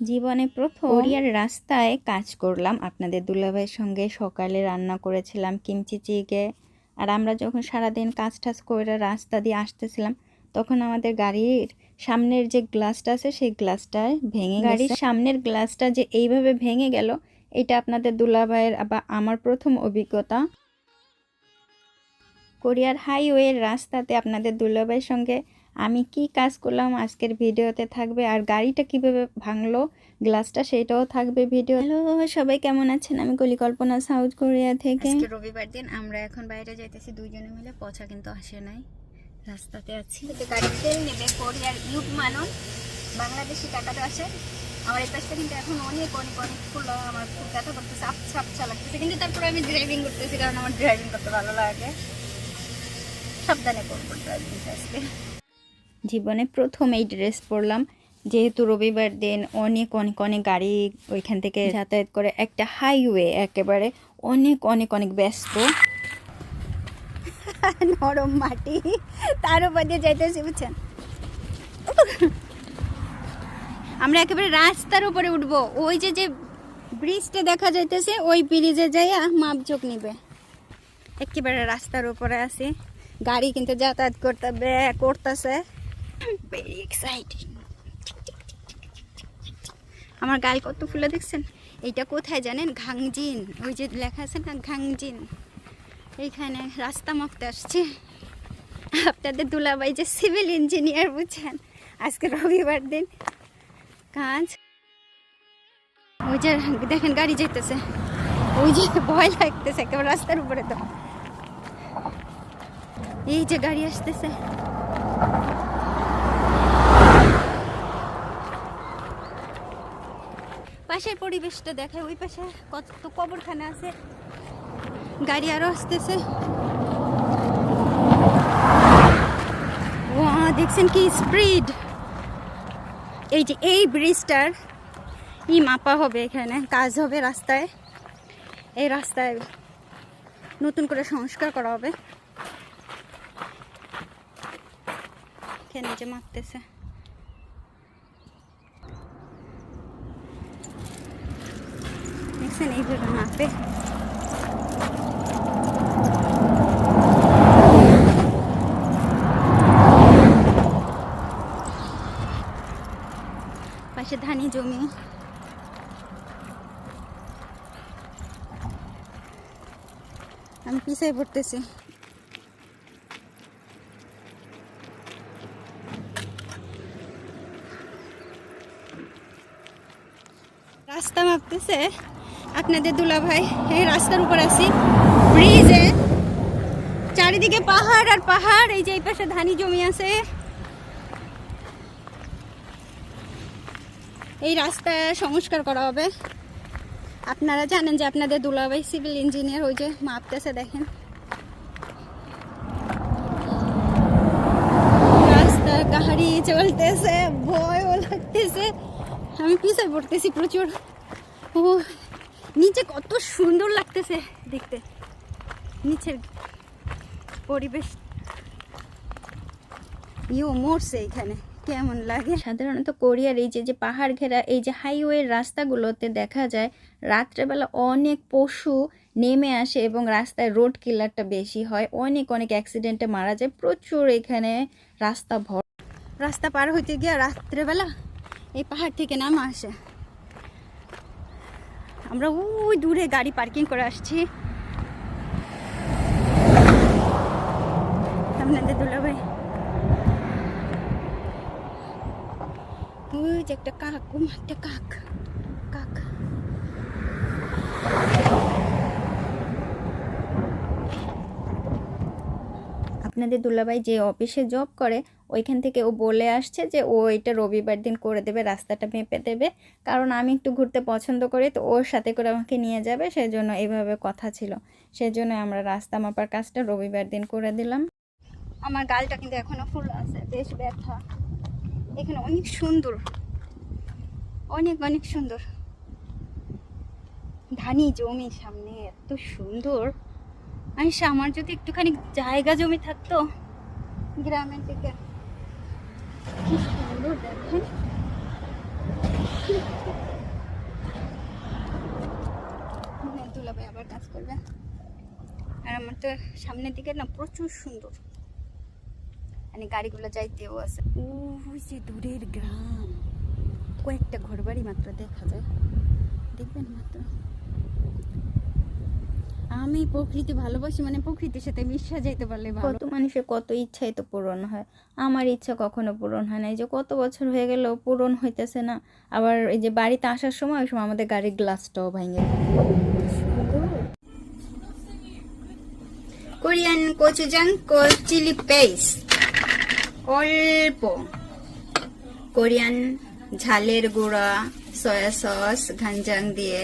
জীবনে প্রথম কোরিয়ার রাস্তায় কাজ করলাম। আপনাদের দুলাভাইয়ের সঙ্গে সকালে রান্না করেছিলাম কিমচি চিকে। আর আমরা যখন সারাদিন কাজ টাজ করে রাস্তা দিয়ে আসতেছিলাম তখন আমাদের গাড়ির সামনের যে গ্লাসটা আছে সেই গ্লাসটা ভেঙে গাড়ির সামনের গ্লাসটা যে এইভাবে ভেঙে গেল এটা আপনাদের দুলাভাইয়ের বা আমার প্রথম অভিজ্ঞতা। কোরিয়ার হাইওয়ের রাস্তাতে আপনাদের দুলাভাইয়ের সঙ্গে আমি কি কাজ করলাম আজকের ভিডিওতে থাকবে আর গাড়িটা কীভাবে ভাঙলো, গ্লাসটা সেটাও থাকবে ভিডিও। হ্যালো, সবাই কেমন আছেন? আমি কলিকল্পনা, সাউথ কোরিয়া থেকে। রবিবার দিন, আমরা এখন বাইরে যাইতেছি, দুইজনে মিলে। পচা কিন্তু আসে নাই। রাস্তাতে আছি। গাড়ি তেল নেবে, কোরিয়ার ইউট মানুন বাংলাদেশি টাকাতে আসে। আমার এই পাশটা কিন্তু এখন অনেক অনেক অনেক ফুল, আমার খুব ব্যথা করতেছে আচ্ছা আচ্ছা লাগতেছে। কিন্তু তারপরে আমি ড্রাইভিং করতেছি, কারণ আমার ড্রাইভিং করতে ভালো লাগে। সাবধানে করব ড্রাইভিং আজকে। জীবনে প্রথম এই ড্রেস পরলাম। যেহেতু রবিবার দিন অনেক অনেক অনেক গাড়ি ওইখান থেকে যাতায়াত করে একটা হাইওয়ে একেবারে অনেক অনেক অনেক ব্যস্ত। নরম মাটি। তার উপর দিয়ে যাইতেছি, বুঝছেন? আমরা একেবারে রাস্তার উপরে উঠবো। ওই যে যে ব্রিজটা দেখা যাইতেছে, ওই ব্রিজে যাইয়া মাপঝোক নিবে। একেবারে রাস্তার উপরে আছি। গাড়ি কিন্তু যাতায়াত করতে করতেছে। ভেরি আমার গাল কত ফুলে দেখছেন? এইটা কোথায় জানেন? ঘাংজিন। ওই যে লেখা আছে না, ঘাংজিন? এইখানে রাস্তা মাপতে আসছে। আপনাদের দুলাবাই যে সিভিল ইঞ্জিনিয়ার, বুঝছেন? আজকে রবিবার দিন। কাজ। ওই যে দেখেন, গাড়ি যেতেছে ওই যে ভয় লাগতেছে, একেবারে রাস্তার উপরে তো। এই যে গাড়ি আসতেছে। পাশের পরিবেশটা দেখায়, ওই পাশে কত কবরখানা আছে। গাড়ি আরও আসতেছে। ওয়া, দেখছেন কি স্প্রিড এই যে এই ব্রিজটার ই মাপা হবে এখানে, কাজ হবে রাস্তায়। এই রাস্তায় নতুন করে সংস্কার করা হবে। এখানে যে মাপতেছে। দেখছেন এইভাবে মাপে পাশে ধানি জমি আমি পিছাই পড়তেছি রাস্তা মাপতেছে আপনাদের দুলা ভাই এই রাস্তার উপর আছি। ব্রিজে, চারিদিকে পাহাড় আর পাহাড়, এই যে এই পাশে ধানি জমি আছে। এই রাস্তা সংস্কার করা হবে। আপনারা জানেন যে আপনাদের দুলাভাই সিভিল ইঞ্জিনিয়ার, ওই যে মাপতেছে, দেখেন। রাস্তা গাড়ি চলতেছে, ভয়ও লাগতেছে। আমি পিছায় পড়তেছি প্রচুর। ও নিচে কত সুন্দর লাগতেছে দেখতে। নিচের পরিবেশ। ইও মরছে এখানে। কেমন লাগে? সাধারণত কোরিয়ার এই যে যে পাহাড় ঘেরা এই যে হাইওয়ের রাস্তাগুলোতে দেখা যায় রাত্রেবেলা অনেক পশু নেমে আসে এবং রাস্তায় রোড কিলারটা বেশি হয়। অনেক অনেক অ্যাক্সিডেন্টে মারা যায়। প্রচুর এখানে রাস্তা ভর রাস্তা পার হইতে গিয়ে রাত্রেবেলা এই পাহাড় থেকে নামা আসে। আমরা ওই দূরে গাড়ি পার্কিং করে আসছি। আপনাদের দুলাভাই ওই যে একটা কাক একটা কাক কাক। আপনাদের দুলাভাই যে অফিসে জব করে ওইখান থেকে ও বলে আসছে যে, ও এটা রবিবার দিন করে দেবে, রাস্তাটা মেপে দেবে। কারণ আমি একটু ঘুরতে পছন্দ করি, তো ওর সাথে করে আমাকে নিয়ে যাবে। সেজন্য এইভাবে কথা ছিল। সেজন্য আমরা রাস্তা মাপার কাজটা রবিবার দিন করে দিলাম। আমার গালটা কিন্তু এখনও ফুল আছে, বেশ ব্যথা। এখানে অনেক সুন্দর। অনেক অনেক সুন্দর। ধানি জমি সামনে, এত সুন্দর। আইসা আমার যদি একটুখানি জায়গা জমি থাকতো, গ্রামের দিকে। সামনের দিকে না প্রচুর সুন্দর। মানে গাড়িগুলো যাইতেও আছে। ও যে দূরের গ্রাম। কয়েকটা ঘর বাড়ি মাত্র দেখা যায়। দেখবেন মাত্র। আমি প্রকৃতি ভালোবাসি মানে প্রকৃতির সাথে মিশা যাইতে পারলে ভালো। মানুষের কত ইচ্ছাই তো পূরণ হয়। আমার ইচ্ছা কখনো পূরণ হয় না। এই যে কত বছর হয়ে গেল, পূরণ হইতেছে না। আবার এই যে বাড়িতে আসার সময় ওই সময় আমাদের গাড়ির গ্লাসটাও ভেঙে কোরিয়ান কোচুজাং চিলি পেস্ট। অল্প। কোরিয়ান ঝালের গুঁড়া, সয়া সস ঘানজাং দিয়ে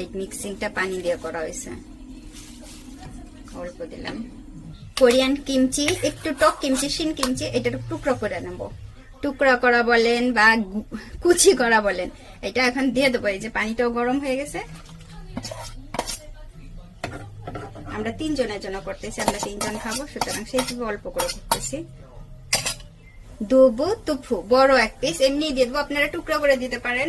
এই মিক্সিংটা পানি দিয়ে করা হয়েছে। অল্প দিলাম। কোরিয়ান কিমচি, একটু টক কিমচি, শিন কিমচি এটা টুকরো করে নেব। টুকরা করা বলেন বা কুচি করা বলেন, এটা এখন দিয়ে দেবো, এই যে পানিটাও গরম হয়ে গেছে। আমরা তিনজনের জন্য করতেছি, আমরা তিনজন খাব, সুতরাং সেইভাবে অল্প করে করতেছি। দুবু, তুফু, বড় এক পিস এমনি দিয়ে দেবো, আপনারা টুকরা করে দিতে পারেন।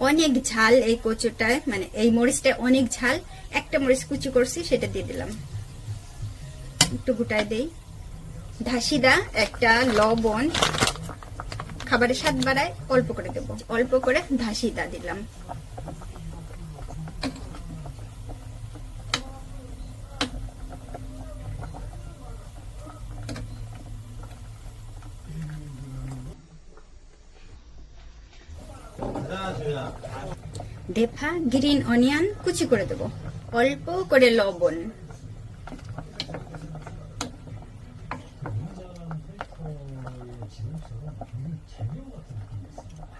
অনেক ঝাল এই কচুটায় মানে এই মরিচটায় অনেক ঝাল। একটা মরিচ কুচি করছি, সেটা দিয়ে দিলাম। একটু গুটায় দেই। ধাসিদা, একটা লবণ। খাবারের স্বাদ বাড়ায় অল্প করে দেব। অল্প করে ধাসিদা দিলাম। ডেফা গ্রিন অনিয়ন, কুচি করে দেব। অল্প করে লবণ।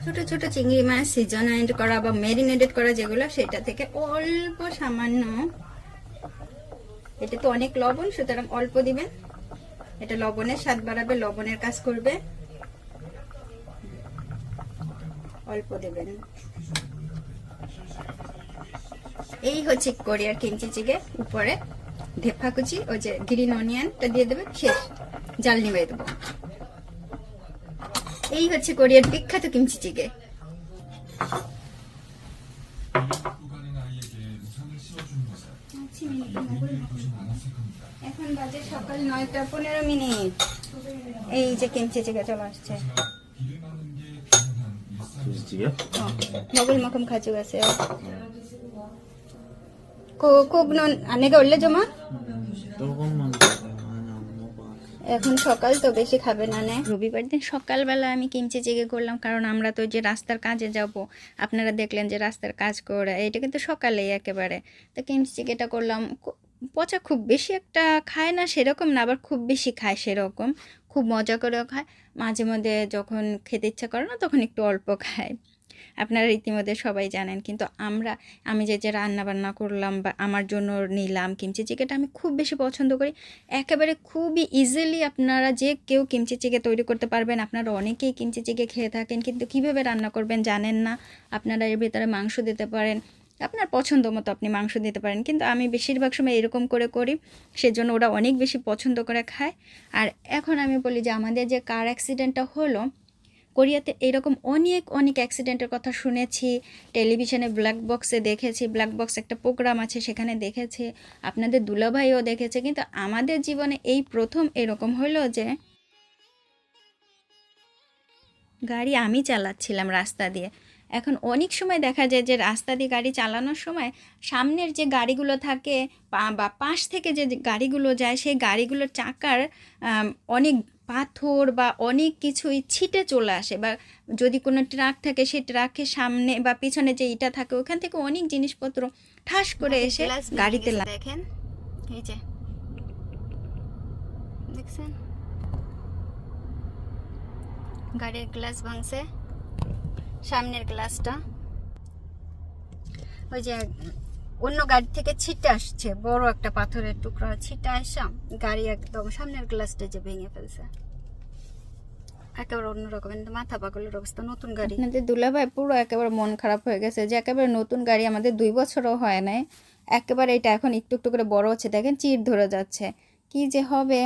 ছোট ছোট চিংড়ি মাছ সিজনাইড করা বা ম্যারিনেটেড করা যেগুলো, সেটা থেকে অল্প সামান্য এটা তো অনেক লবণ, সুতরাং অল্প দিবেন। এটা লবণের স্বাদ বাড়াবে, লবণের কাজ করবে। অল্প দেবেন। এই হচ্ছে কোরিয়ার কিমচি চিকে উপরে ধেপা কুচি ওই যে গ্রিন অনিয়নটা দিয়ে দেবে শেষ জাল নিবাই দেবো এই হচ্ছে কোরিয়ার বিখ্যাত কিমচি চিকে এখন বাজে সকাল নয়টা পনেরো মিনিট এই যে কিমচি চিকে চলে আসছে 김치찌개? 먹을 만큼 가져가세요. কুগনুন আনেকে উঠলে জমা? এখন সকাল তো বেশি খাবে না না। রবিবার দিন সকালবেলা আমি কিমচি জেগে করলাম, কারণ আমরা তো যে রাস্তার কাজে যাব, আপনারা দেখলেন যে রাস্তার কাজ করে, এটা কিন্তু সকালেই একেবারে। তো কিমচি জেগেটা করলাম পচা খুব বেশি একটা খায় না সেরকম না, আবার খুব বেশি খায় সেরকম। খুব মজা করেও খায়, মাঝে মধ্যে যখন খেতে ইচ্ছা করে না, তখন একটু অল্প খায়। আপনারা ইতিমধ্যে সবাই জানেন, কিন্তু আমরা, আমি যে যে রান্না বান্না করলাম বা আমার জন্য নিলাম কিমচি চিকেটা আমি খুব বেশি পছন্দ করি। একেবারে খুবই ইজিলি আপনারা যে কেউ কিমচি চিকে তৈরি করতে পারবেন, আপনারা অনেকেই কিমচি চিকে খেয়ে থাকেন, কিন্তু কীভাবে রান্না করবেন জানেন না। আপনারা এর ভিতরে মাংস দিতে পারেন, আপনার পছন্দ মতো আপনি মাংস দিতে পারেন, কিন্তু আমি বেশিরভাগ সময় এরকম করে করি, সেজন্য ওরা অনেক বেশি পছন্দ করে খায়। আর এখন আমি বলি যে, আমাদের যে কার অ্যাক্সিডেন্টটা হলো কোরিয়াতে এরকম অনেক অনেক অ্যাক্সিডেন্টের কথা শুনেছি। টেলিভিশনে ব্ল্যাক বক্সে দেখেছি ব্ল্যাক বক্স একটা প্রোগ্রাম আছে, সেখানে দেখেছি, আপনাদের দুলাভাইও দেখেছে। কিন্তু আমাদের জীবনে এই প্রথম এরকম হলো যে, গাড়ি আমি চালাচ্ছিলাম রাস্তা দিয়ে। এখন অনেক সময় দেখা যায় যে, রাস্তা দিয়ে গাড়ি চালানোর সময় সামনের যে গাড়িগুলো থাকে বা পাশ থেকে যে গাড়িগুলো যায়, সেই গাড়িগুলোর চাকার অনেক পাথর বা অনেক কিছুই ছিটে চলে আসে বা যদি কোনো ট্রাক থাকে সেই ট্রাকের সামনে বা পিছনে যে ইটা থাকে ওখান থেকে অনেক জিনিসপত্র ঠাস করে এসে গাড়িতে দেখেন। এই যে। দেখছেন? গাড়ির গ্লাস ভাঙছে। সামনের গ্লাসটা ওই যে অন্য গাড়ি থেকে ছিটে আসছে। বড় একটা পাথরের টুকরা ছিটে আসা, গাড়ি একদম সামনের গ্লাসটা যে ভেঙে ফেলছে। একেবারে অন্যরকম কিন্তু মাথা পাগলের অবস্থা, নতুন গাড়ি। আপনাদের দুলাভাই পুরো একেবারে মন খারাপ হয়ে গেছে যে একেবারে নতুন গাড়ি আমাদের দুই বছরও হয় নাই। একেবারে এটা এখন একটু একটু করে বড় হচ্ছে, দেখেন, চির ধরে যাচ্ছে। কি যে হবে?